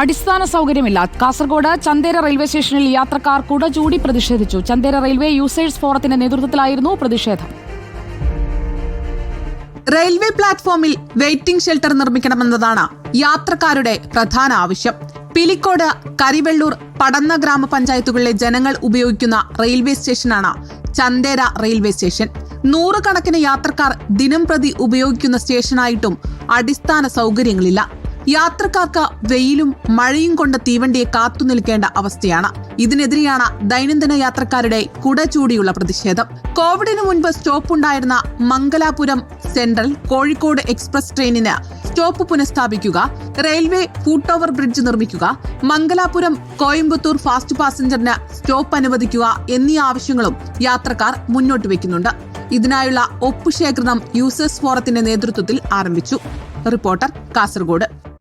അടിസ്ഥാന സൗകര്യമില്ല. കാസർഗോഡ് ചന്തേര റെയിൽവേ സ്റ്റേഷനിൽ യാത്രക്കാർ കുടചൂടി പ്രതിഷേധിച്ചു. ചന്തേര റെയിൽവേ യൂസേഴ്സ് ഫോറത്തിന്റെ നേതൃത്വത്തിലായിരുന്നു പ്രതിഷേധം. റെയിൽവേ പ്ലാറ്റ്ഫോമിൽ വെയിറ്റിംഗ് ഷെൽട്ടർ നിർമ്മിക്കണമെന്നതാണ് യാത്രക്കാരുടെ പ്രധാന ആവശ്യം. പിലിക്കോട് കരിവെള്ളൂർ പടന്ന ഗ്രാമപഞ്ചായത്തുകളിലെ ജനങ്ങൾ ഉപയോഗിക്കുന്ന റെയിൽവേ സ്റ്റേഷനാണ് ചന്തേര റെയിൽവേ സ്റ്റേഷൻ. നൂറുകണക്കിന് യാത്രക്കാർ ദിനം പ്രതി ഉപയോഗിക്കുന്ന സ്റ്റേഷനായിട്ടും അടിസ്ഥാന സൗകര്യങ്ങളില്ല. യാത്രക്കാർക്ക് വെയിലും മഴയും കൊണ്ട് തീവണ്ടിയെ കാത്തു നിൽക്കേണ്ട അവസ്ഥയാണ്. ഇതിനെതിരെയാണ് ദൈനംദിന യാത്രക്കാരുടെ കുടചൂടിയുള്ള പ്രതിഷേധം. കോവിഡിന് മുൻപ് സ്റ്റോപ്പ് ഉണ്ടായിരുന്ന മംഗലാപുരം സെൻട്രൽ കോഴിക്കോട് എക്സ്പ്രസ് ട്രെയിനിന് സ്റ്റോപ്പ് പുനഃസ്ഥാപിക്കുക റെയിൽവേ ഫൂട്ട് ഓവർ ബ്രിഡ്ജ് നിർമ്മിക്കുക മംഗലാപുരം കോയമ്പത്തൂർ ഫാസ്റ്റ് പാസഞ്ചറിന് സ്റ്റോപ്പ് അനുവദിക്കുക എന്നീ ആവശ്യങ്ങളും യാത്രക്കാർ മുന്നോട്ട് വെക്കുന്നുണ്ട് ഇതിനായുള്ള ഒപ്പുശേഖരണം യൂസേഴ്സ് ഫോറത്തിന്റെ നേതൃത്വത്തിൽ ആരംഭിച്ചു. റിപ്പോർട്ടർ കാസർഗോഡ്.